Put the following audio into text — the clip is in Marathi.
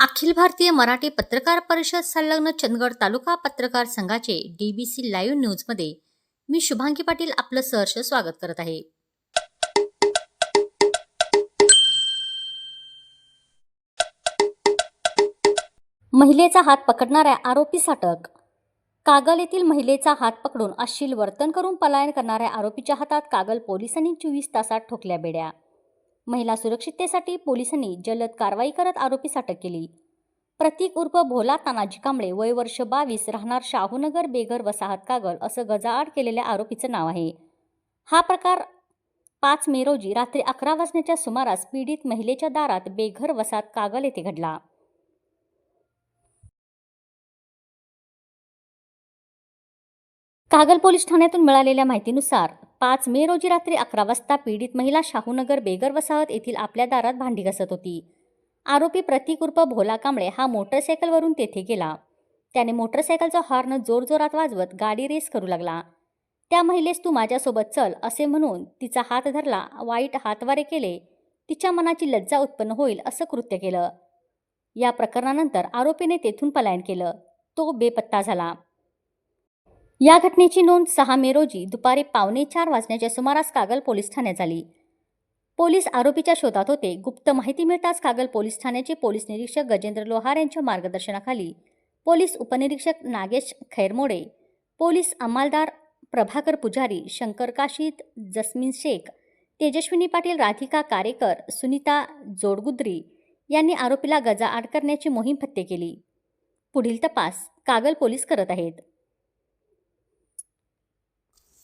अखिल भारतीय मराठी पत्रकार परिषद संलग्न चंदगड तालुका पत्रकार संघाचे डीबीसी लाईव्ह न्यूजमध्ये मी शुभांगी पाटील आपलं सहर्ष स्वागत करत आहे. महिलेचा हात पकडणाऱ्या आरोपीस अटक कागल येथील महिलेचा हात पकडून अश्लील वर्तन करून पलायन करणाऱ्या आरोपीच्या हातात कागल पोलिसांनी चोवीस तासात ठोकल्या बेड्या. महिला सुरक्षिततेसाठी पोलिसांनी जलद कारवाई करत आरोपीस अटक केली. प्रतीक उर्फ भोला तानाजी कांबळे वय वर्ष बावीस राहणार शाहूनगर बेघर वसाहत कागल असं गजाआड केलेल्या आरोपीचं नाव आहे. हा प्रकार पाच मे रोजी रात्री अकरा वाजण्याच्या सुमारास पीडित महिलेच्या दारात बेघर वसाहत कागल येथे घडला. कागल पोलीस ठाण्यातून मिळालेल्या माहितीनुसार पाच मे रोजी रात्री अकरा वाजता पीडित महिला शाहूनगर बेगर वसाहत येथील आपल्या दारात भांडी घासत होती. आरोपी प्रतीक उर्फ भोला कांबळे हा मोटरसायकलवरून तेथे गेला. त्याने मोटरसायकलचा हॉर्न जोरजोरात वाजवत गाडी रेस करू लागला. त्या महिलेस तू माझ्यासोबत चल असे म्हणून तिचा हात धरला वाईट हातवारे केले तिच्या मनाची लज्जा उत्पन्न होईल असं कृत्य केलं. या प्रकरणानंतर आरोपीने तेथून पलायन केलं. तो बेपत्ता झाला. या घटनेची नोंद सहा मे रोजी दुपारी पावणे चार वाजण्याच्या सुमारास कागल पोलीस ठाण्यात झाली. पोलीस आरोपीच्या शोधात होते. गुप्त माहिती मिळताच कागल पोलीस ठाण्याचे पोलीस निरीक्षक गजेंद्र लोहार यांच्या मार्गदर्शनाखाली पोलीस उपनिरीक्षक नागेश खैरमोडे पोलीस अंमलदार प्रभाकर पुजारी शंकर काशीद जस्मीन शेख तेजस्विनी पाटील राधिका कारेकर सुनीता जोडगुद्री यांनी आरोपीला गजा आड करण्याची मोहीम फत्ते केली. पुढील तपास कागल पोलीस करत आहेत.